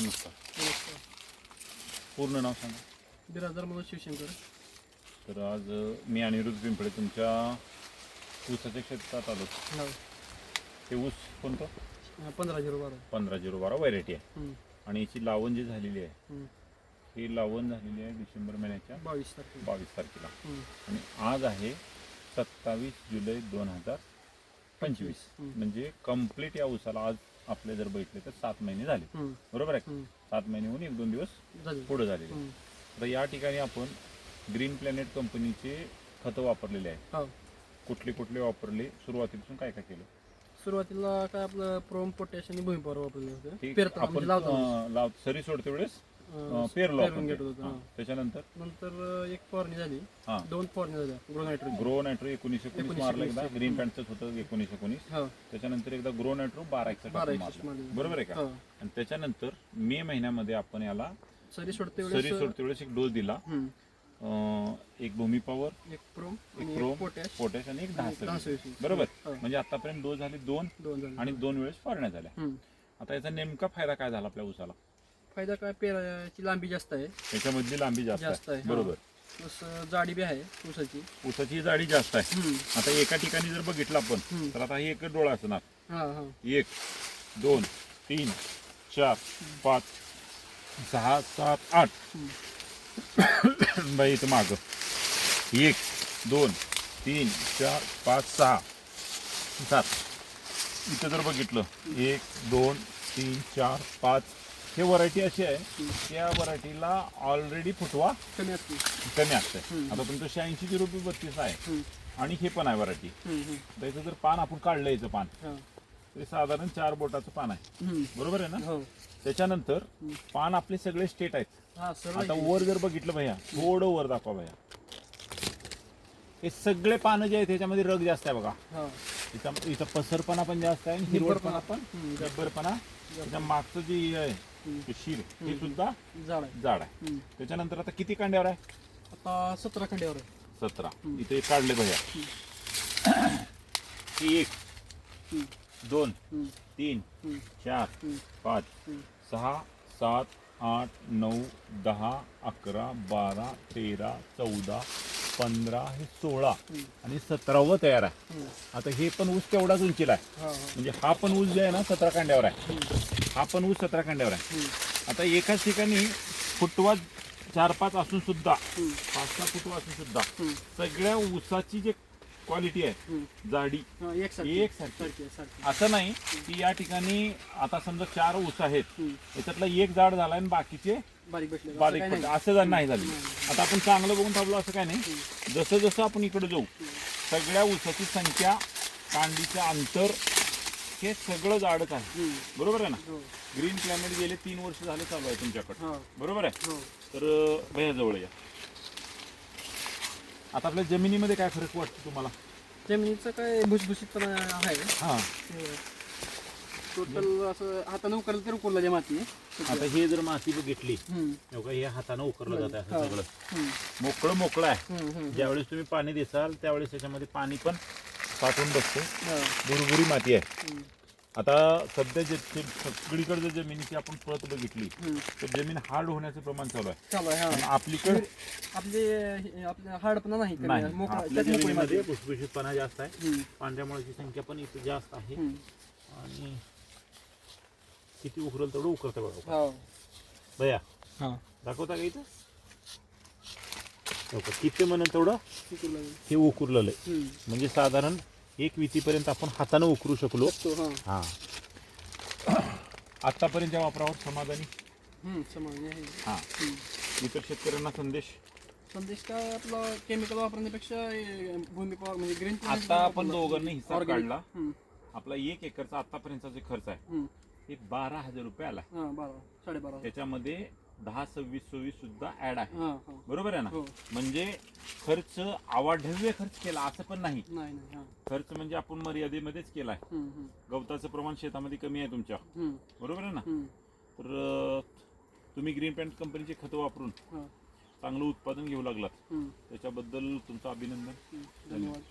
नमस्कार. नमस्कार. पूर्ण नाव सांगा. बिराजदार मनोज शिवशंकर. तर आज अ, मी अनिरुद्ध पिंपळे तुमच्या ऊसाच्या क्षेत्रात आलो. हो. ते ऊस कोणतं? हा, पंधरा झिरो बारा. पंधरा झिरो बारा व्हरायटी आहे. हम्म, आणि याची लावण जी झालेली आहे हम्म. ही लावण झालेली आहे डिसेंबर महिन्याच्या बावीस तारखेला. बावीस तारखेला. हम्म, आणि आज आहे सत्तावीस जुलै दोन हजार पंचवीस. हम्म. म्हणजे कंप्लीट या ऊसाला आज आपले जर बैठले तर सात महिने झाले. बरोबर आहे. सात महिने होऊन एक दोन दिवस पुढे झालेले तर या ठिकाणी आपण ग्रीन प्लॅनेट कंपनीचे खतं वापरलेले आहेत. हो. कुठले कुठले वापरले? सुरुवातीपासून काय काय केलं? सुरुवातीला काय आपलं प्रोम पोटॅश आणि भूमिपावर वापरले होते. आपण म्हणजे लावताना अं, लाव सरी सोडते वेळेस? अं, पेरलो पेरून आपण घेत ते. होतो हां. हां. त्याच्यानंतर नंतर एक फवारणी झाली हा दोन फवारणी झाल्या ग्रो नायट्रोजन ग्रो नायट्रो एकोणीस एकोणीस मारलं एकदा. ग्रीन पॅन्टच होतं एकोणीस एकोणीस हो त्याच्यानंतर एकदा ग्रो नायट्रो बारा एकसठ बारा आपण एकसष्ट मारलं मारलं. बरोबर आहे का हो आणि त्याच्यानंतर मे महिन्यामध्ये आपण याला सरी सोडते सरी वेळेस सोडते वेळेस एक डोस दिला हम्म, अं, एक भूमी पॉवर एक प्रोम एक आणि प्रोम एक पोटॅश पोटॅश आणि एक दहा आणि दहा सव्वीस. सव्वीस. बरोबर हो. म्हणजे आतापर्यंत डोस झाले दोन दोन झाले आणि दोन वेळेस फवारण्या झाल्या हम्म. आता याचा नेमका फायदा काय झाला आपल्या ऊसाला फायदा काय? पेराची लांबी जास्त आहे. त्याच्यामधली लांबी जास्त जास्त आहे आहे, बरोबर. प्लस जाडी बी आहे ऊसाची. ऊसाची जाडी जास्त आहे. हम्म, आता एका ठिकाणी जर बघितलं आपण हम्म. तर आता ही एक डोळा असणार. हा हा. एक दोन तीन चार पाच सहा सात आठ. बाई इथं माग. एक दोन तीन चार पाच सहा सात. इथं जर बघितलं एक दोन तीन चार पाच हे व्हरायटी अशी आहे की या व्हरायटीला ऑलरेडी फुटवा कमी असते कमी असते हम्म. आता तुमचं शहाऐंशी रुपये बत्तीस आहे हम्म, आणि हे पण आहे व्हरायटी हम्म, हम्म. त्याचं जर पान आपण काढलं याचं पान हा. ते साधारण चार बोटाचं पान आहे हम्म, बरोबर आहे ना हो त्याच्यानंतर. पान आपले सगळे स्टेट आहेत हा आता. वर जर बघितलं भैया थोडं वर दाखवा भैया हे सगळे पानं जे आहेत त्याच्यामध्ये रग जास्त आहे बघा हा. इथं इथं पसरपणा पण जास्त आहे आणि हिरवटपणा पण हम्म. रब्बरपणा त्याच्या मागचं जे हे आहे. ते शिर हे. सुद्धा जाड आहे. जाड आहे. त्याच्यानंतर आता किती कांड्यावर आहे? आता सतरा खंड्यावर आहे. सतरा. इथे एक काढले ही एक हम्म, दोन हम्म, तीन हम्म, चार हम्म, पाच हम्म. सहा सात आठ नऊ दहा अकरा बारा तेरा चौदा पंधरा हे सोळा. हम्म. आणि सतरावं तयार आहे. हम्म. आता हे पण ऊस तेवढाच उंचीला आहे. हा, हा. म्हणजे हा पण ऊस जे आहे ना सतरा कांड्यावर आहे. हम्म, हा पण ऊस सतरा आहे आता एकाच ठिकाणी फुटवा चार पाच असून सुद्धा पाच सहा फुटवा असून सुद्धा सगळ्या ऊसाची जी क्वालिटी आहे. जाडी. एकसारखी. सारखी. असं नाही की या ठिकाणी आता समजा चार ऊस आहेत. याच्यातला एक जाड झाला आणि बाकीचे बारीक बारीक असं जर नाही झालं. आता आपण चांगलं बघून थांबलो असं काय नाही जसं जसं आपण इकडे जाऊ सगळ्या ऊसाची संख्या कांडीचं अंतर हे सगळं जाडच आहे बरोबर आहे ना? हो. ग्रीन क्लायमेट गेले तीन वर्ष झाले चालू आहे तुमच्याकडे. हा. बरोबर आहे? हो. तर अं, भैया जवळ या. आता आपल्या जमिनीमध्ये काय फरक वाटतो तुम्हाला? जमिनीचं काय भुसभुशीतपणा आहे. हा. टोटल असं हाताने उकरलं तर उकरलं ते माती आता हे जर माती बघितली तेव्हा हे हातानं उकरलं जातं हा. असं सगळं मोकळं मोकळं आहे. ज्यावेळेस तुम्ही पाणी देसाल त्यावेळेस त्याच्यामध्ये पाणी पण साठून बसतो. बुरबुरी माती आहे. आता सध्या जे जे सगळीकडे जर जमिनीची आपण प्रत बघितली. तर जमीन हार्ड होण्याचं प्रमाण चालू आहे. हा. आपलीकडे आपले हे- आपले हाडपणा नाही आपल्या जमिनीमध्ये. भुसभुशीतपणा जास्त आहे. पांढऱ्या मुळाची संख्या पण इथे जास्त आहे. आणि किती उकरल तेवढं उकरतं बघा. हो. भैया हा. दाखवता का इथं? किती म्हणून तेवढं. हे उकरलेलं आहे. म्हणजे साधारण एक वितीपर्यंत आपण हातानं उकरू शकलो हा. आतापर्यंतच्या वापरावर समाधानी. हा. इतर शेतकऱ्यांना संदेश संदेश काय आपला केमिकल वापरण्यापेक्षा भूमी पॉवर म्हणजे ग्रीन आता आपण दोघांनी हिसाब काढला आपला एक एकरचा आतापर्यंतचा जे खर्च आहे. ते बारा हजार रुपये आला त्याच्यामध्ये दहा सव्वीस सव्वीस सुद्धा ऍड आहे. हा हा. बरोबर आहे ना? हो. म्हणजे खर्च आवाढव्य खर्च केला असं पण नाही. नाही नाही हा. खर्च म्हणजे आपण मर्यादेमध्येच केलाय. हम्म, हम्म, गवताचं प्रमाण शेतामध्ये कमी आहे तुमच्या हम्म, बरोबर आहे ना? हम्म. तर अं, तुम्ही ग्रीन पॅन्ट कंपनीचे खतं वापरून हा, चांगलं उत्पादन घेऊ लागलात. हम्म, त्याच्याबद्दल तुमचं अभिनंदन. हम्म. धन्यवाद.